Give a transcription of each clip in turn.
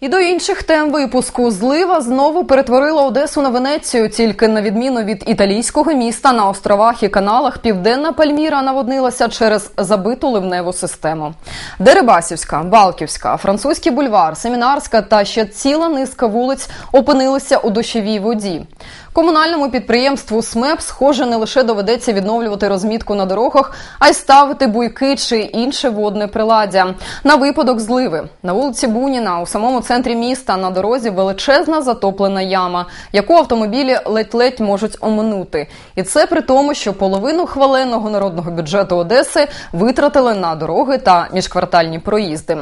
І до інших тем випуску злива знову перетворила Одесу на Венецію. Тільки на відміну від італійського міста на островах і каналах Південна Пальміра наводнилася через забиту ливневу систему. Дерибасівська, Балківська, Французький бульвар, Семінарська та ще ціла низка вулиць опинилися у дощовій воді. Комунальному підприємству СМЕП, схоже, не лише доведеться відновлювати розмітку на дорогах, а й ставити буйки чи інше водне приладдя. На випадок зливи на вулиці Буніна у самому центрі міста на дорозі величезна затоплена яма, яку автомобілі ледь-ледь можуть оминути. І це при тому, що половину хваленого народного бюджету Одеси витратили на дороги та міжквартальні проїзди.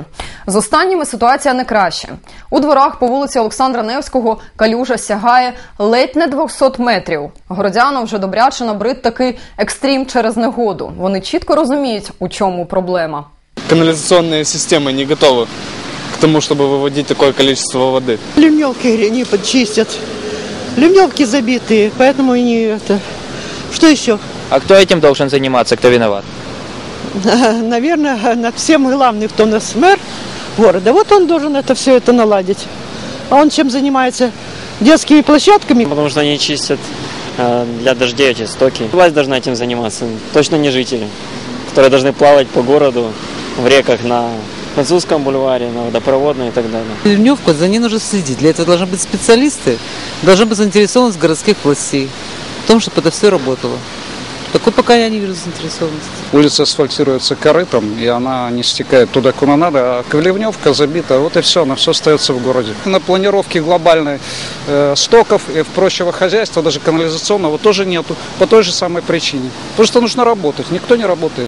З останніми ситуація не краще. У дворах по вулиці Олександра Невського калюжа сягає ледь не 200 метрів. Городянам вже добряче набрид такий екстрім через негоду. Вони чітко розуміють, у чому проблема. канализационные системы не готовы к тому, чтобы выводить такое количество воды. Ливневки не подчистят. Ливневки забитые, поэтому и не это. Что еще? А кто этим должен заниматься, кто виноват? Наверное, над всем главный, кто у нас мэр города. Вот он должен это все это наладить. А он чем занимается? Детскими площадками. Потому что они чистят э, для дождей эти стоки. Власть должна этим заниматься, точно не жители, которые должны плавать по городу, в реках на французском бульваре, на водопроводной и так далее. Ливневку, за ней нужно следить. Для этого должны быть специалисты, должна быть заинтересованность городских властей в том, чтобы это все работало. Такой пока я не вижу заинтересованности. Улица асфальтируется корытом, и она не стекает туда, куда надо, а Ливневка забита, вот и все, она все остается в городе. На планировке глобальной э, стоков и прочего хозяйства, даже канализационного, тоже нету, по той же самой причине. Потому что нужно работать, никто не работает.